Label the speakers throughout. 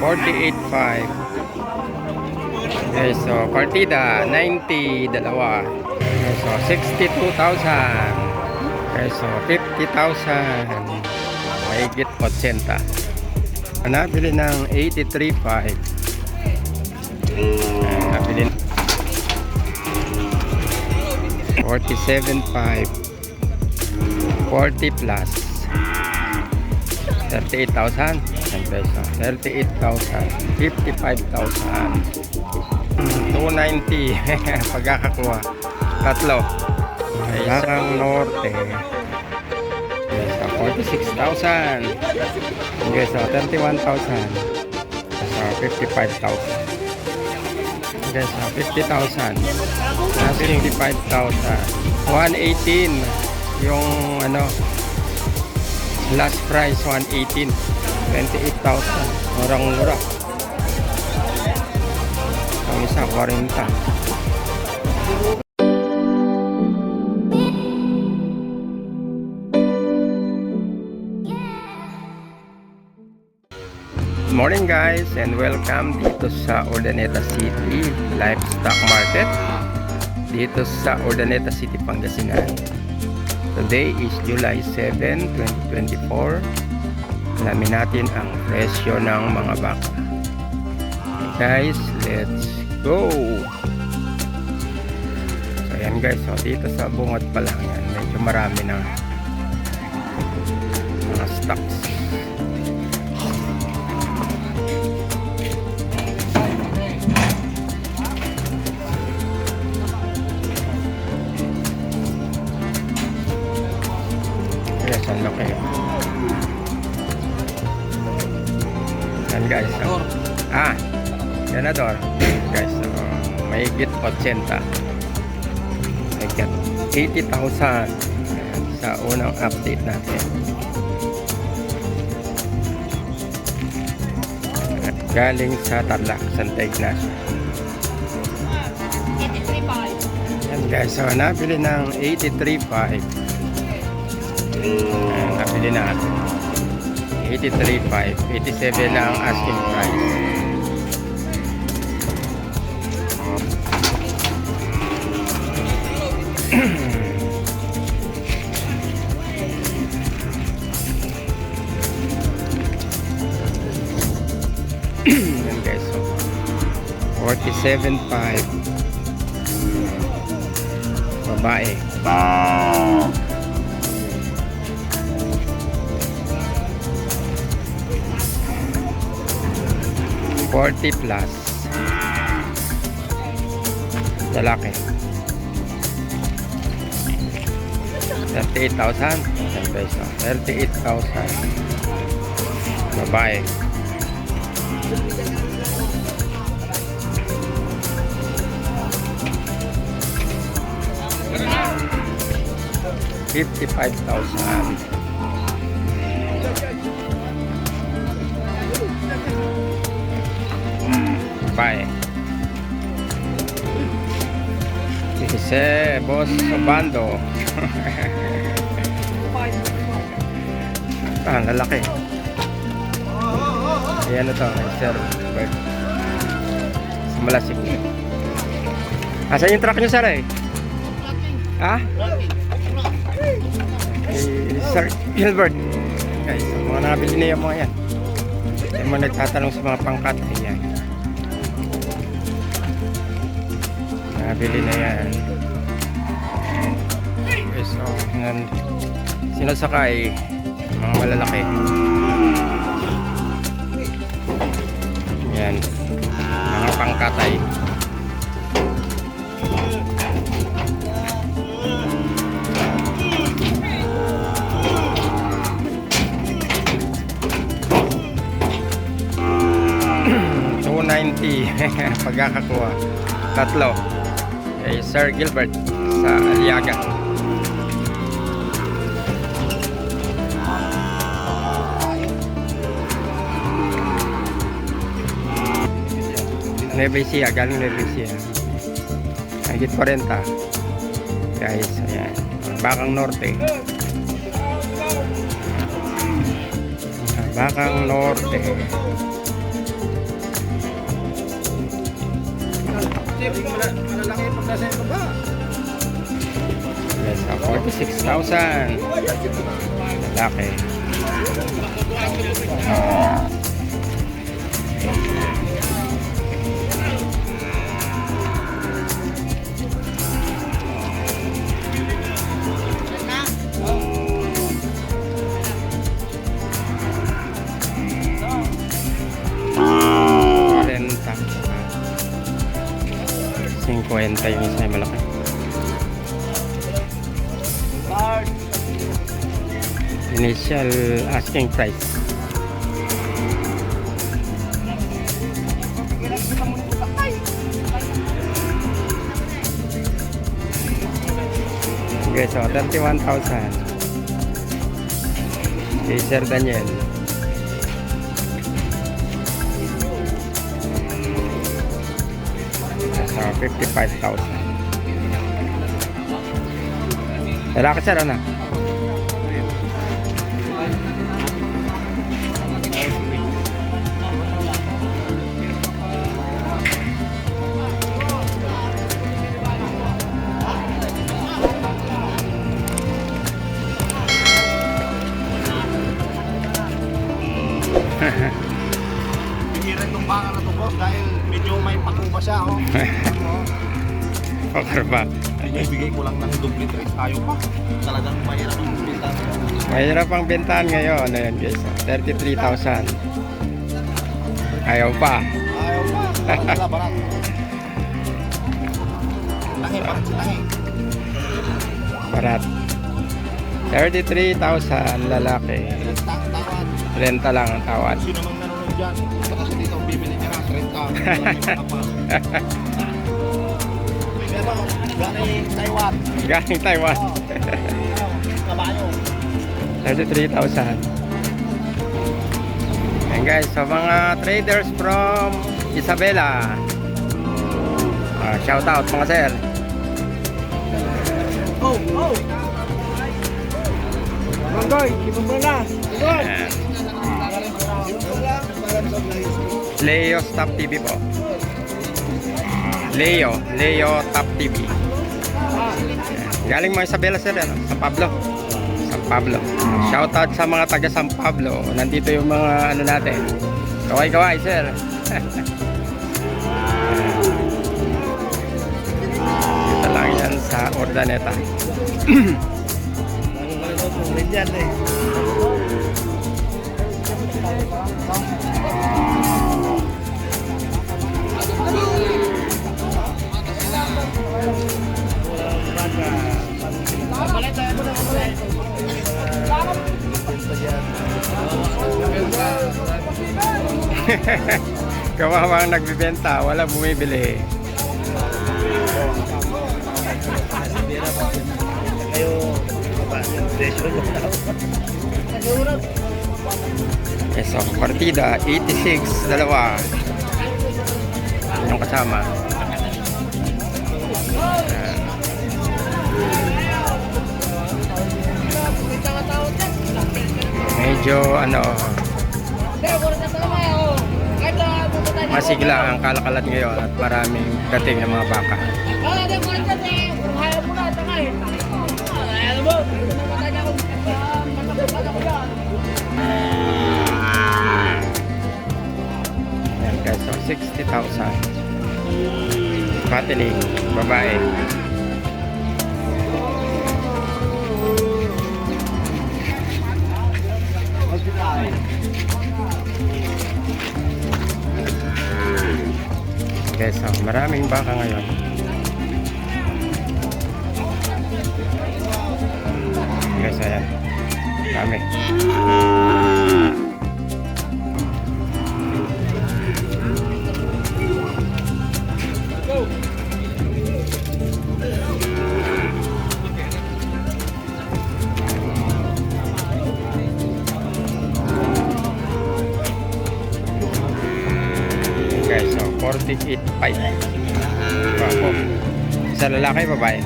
Speaker 1: 48.5 Okay, so partida 90 dalawa okay, so 62,000 okay, so 50,000 mahigit 80 nabili ng 83.5 Ayan, nabili 47.5 40 plus. 38,000 ang peso 38,000 55,000 290 pagkakakuha. Tatlo. Isang norte. Okay, so 46,000 okay, so 31,000 so 55,000 okay, so 50,000 nasa 55,000 118 yung ano last price 118 28,000 murang mura ang isa 40 Good morning guys and welcome dito sa Urdaneta City Livestock Market. Dito sa Urdaneta City, Pangasinan. Today is July 7, 2024 Alamin natin ang presyo ng mga baka Okay guys, let's go! So ayan guys, so dito sa bungad pa lang yan. Medyo marami na 80. May higit 80,000 Ayan, sa unang update natin. At Galing sa Tarlac, Santa Ignacio.
Speaker 2: 83.5.
Speaker 1: Yan guys, so nabili ng 83.5. Ayan, nabili na natin. 83.5. 87 na ang asking price. 47.5 babae. Forty plus. Lalaki. Thirty-eight thousand. Ten peso. Thirty-eight thousand. Babae. Fifty-five thousand. Babae. Kasi boss Obando. ah, lalaki. Ayan na to, Sir Bert. Sa Malasik. Asan yung truck nyo, sir eh? Ha? Eh, Sir Gilbert. Guys, mga nabili na yung mga yan. Yung mga nagtatanong sa mga pangkat. Ayan. Nabili na yan. Okay, so, yan. Sinasakay. Mga malalaki. Yan. Mga pangkatay. Two ninety pagkakakuha. Tatlo. Kay Sir Gilbert sa Aliaga. Nueva Ecija, galing Nueva Ecija. Higit 40. Guys, ayan. Bakang Norte. Bakang Norte.
Speaker 2: Mala- malalaki yung baba.
Speaker 1: Yes, ah, 46,000. Lalaki. Renta. 50 yung isa yung malaki. Initial asking price. Okay, so 31,000. Kay Sir Daniel. 55,000. Lalaki sir, ano? Poker ba?
Speaker 2: Ibigay ko lang ng duplicate rate tayo pa. Talagang mahirap ang benta.
Speaker 1: Mahirap ang bentahan ngayon. Ano yan guys? 33,000. Ayaw pa.
Speaker 2: Ayaw pa. Wala barat. Parang laki.
Speaker 1: Barat. 33,000 lalaki. Renta lang ang tawad.
Speaker 2: Sino mang nanonood dyan? Baka dito bibili ka ng 30. Galing Taiwan.
Speaker 1: Galing Taiwan.
Speaker 2: Oh. Kabayo.
Speaker 1: 33,000. And guys, sa mga traders from Isabela. Ah, shout out mga sir.
Speaker 2: Oh, oh. Na.
Speaker 1: Ayan. Leo Top TV po. Leo, Leo Top TV. Galing mo Isabela sir, ano? San Pablo. San Pablo. Shout out sa mga taga San Pablo. Nandito yung mga ano natin. Kaway-kaway sir. Dito lang yan sa Ordaneta.
Speaker 2: Ganyan eh.
Speaker 1: Kawawa ang nagbibenta, wala bumibili. Okay, so partida 86 dalawa. Yung kasama. Medyo ano masigla ang kalakalat ngayon at maraming dating ng mga baka. Ayan guys, so 60,000. Patiling, babae. 48.5 Bravo Sa lalaki babae.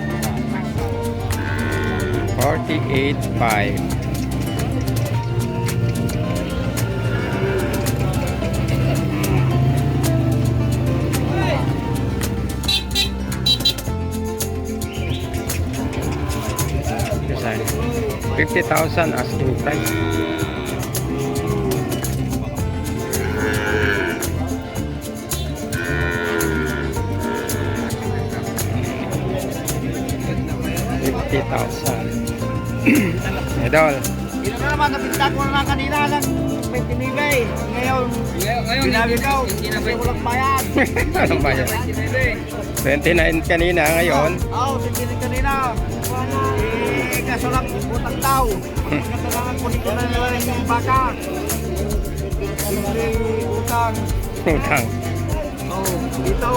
Speaker 1: 48.5 50,000 asking price. Fifty thousand. Idol.
Speaker 2: Ito na naman, napinta ko na kanina lang. May tinibay. Ngayon,
Speaker 3: Ngayon,
Speaker 2: Sinabi ko,
Speaker 3: hindi na
Speaker 2: hindi ko lang bayad.
Speaker 1: Ano ba yan? 29 kanina ngayon.
Speaker 2: Oo, oh, tinibay kanina. Eh, kaso lang, utang daw. Kasalanan ko dito na nila yung baka. Hindi utang.
Speaker 1: Utang.
Speaker 2: Oo, dito.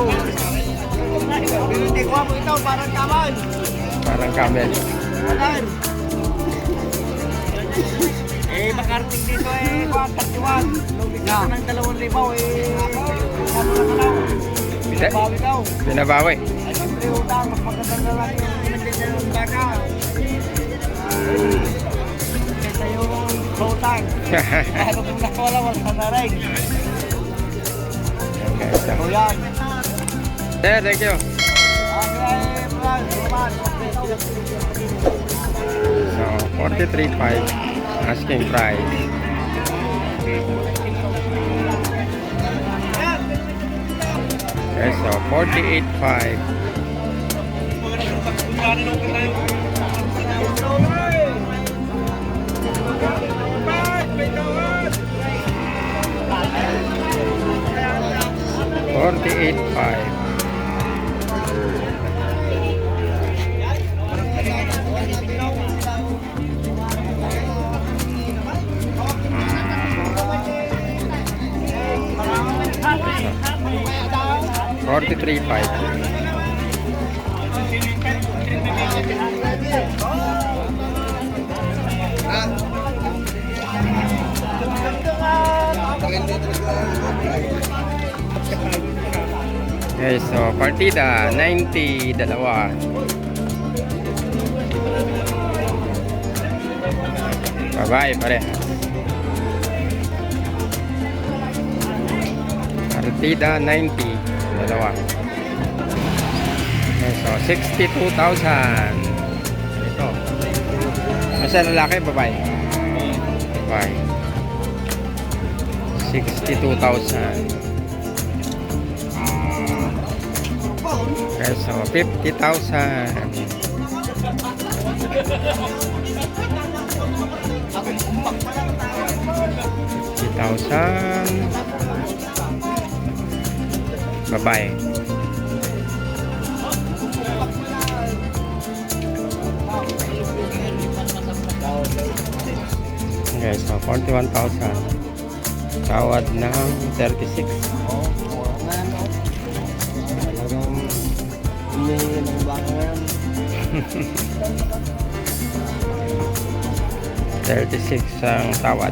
Speaker 2: Hindi ko mo ito, parang kaman.
Speaker 1: Parang camel.
Speaker 2: Eh, makarating dito eh, kuwan, tatiwan. Nung bigla ng dalawang libaw eh, ano na daw. Binabawi daw.
Speaker 1: Binabawi.
Speaker 2: Ay, siyempre utang, mas maganda na lang yung pinagdala ng baka. Kaysa yung utang. Ano kung nakawala, wala na rin.
Speaker 1: Okay, so. Sir, thank you. So, 43.5 asking price. Okay, so 48.5. Forty-eight five. Forty-three five. Okay, so partida 90 dalawa. Bye-bye pare. Partida 90 dalawa. Okay, so 62,000. Ito. Masa lalaki babae? Babae. 62,000. Okay, so 50,000. Fifty thousand. Babae. Okay, so 41,000. Tawad ng 36.
Speaker 2: Talagang humingi ng bakan.
Speaker 1: 36 ang tawad.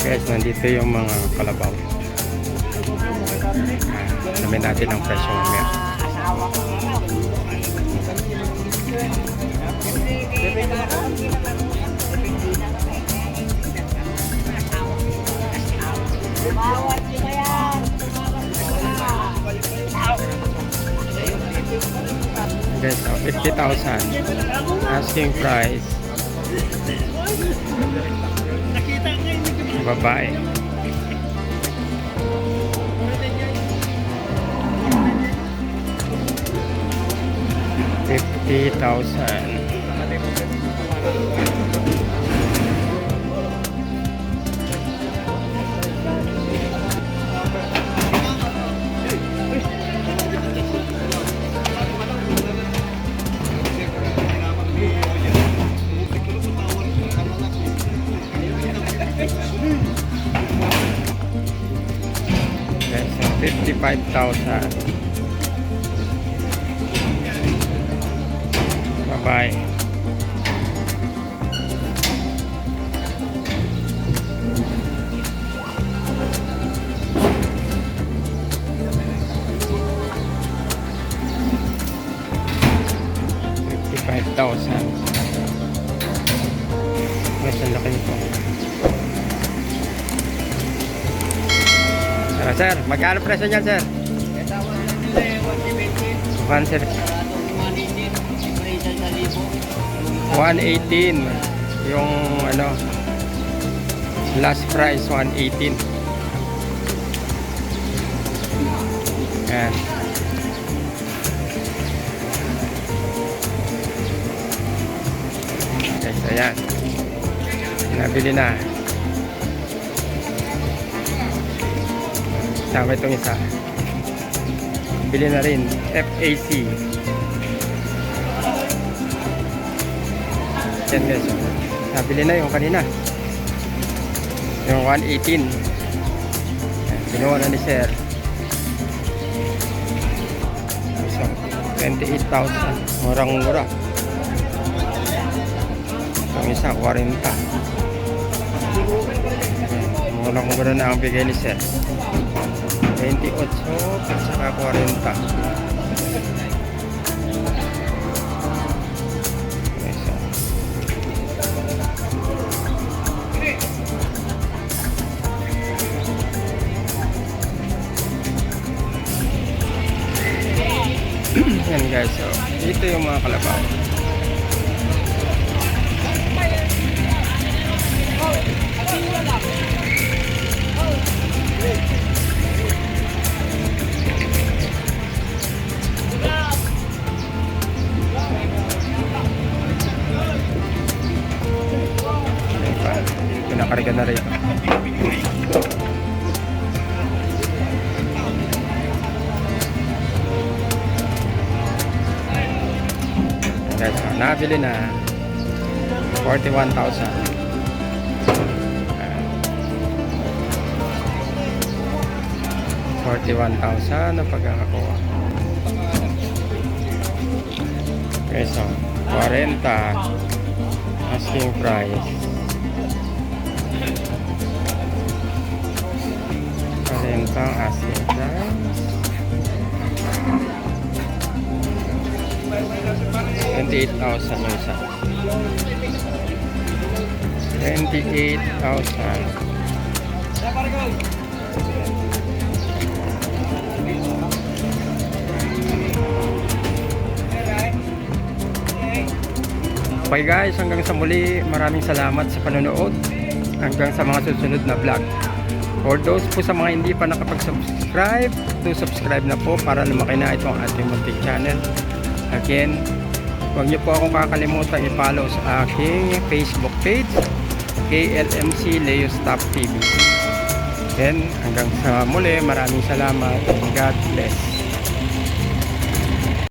Speaker 1: Guys, nandito yung mga kalabaw. Alamin natin ang presyo mamaya. Guys, so 50,000. Asking price. Babae. Fifty thousand. 55,000. Bye-bye. Fifty-five magkano presyo niyan, sir?
Speaker 2: eh, 170.
Speaker 1: Cancer
Speaker 2: Sarado ng 118. Libre isa sa libo.
Speaker 1: 118 yung ano last price 118 yan okay so yan nabili na sama itong isa bili na rin FAC Yan guys. Nabili na yung kanina. Yung 118. Yan, Kinuha na ni Sir. So, 28,000. Murang mura. Yung isa, 40. Yan, Murang mura na ang bigay ni Sir. 28 at saka 40. Okay, so, Yan guys, so dito yung mga kalabaw. 41,000. Ayan. 41,000 na pagkakakuha. Okay, so 40 asking price. 40 ang asking price. 28,000 yung isa. 28,000. Okay guys, hanggang sa muli, maraming salamat sa panonood. Hanggang sa mga susunod na vlog. For those po sa mga hindi pa nakapag-subscribe, to subscribe na po para lumaki na itong ating munting channel. Again, huwag niyo po akong kakalimutan i-follow sa aking Facebook page, KLMC Leo Stop TV. Then, hanggang sa muli, maraming salamat and God bless.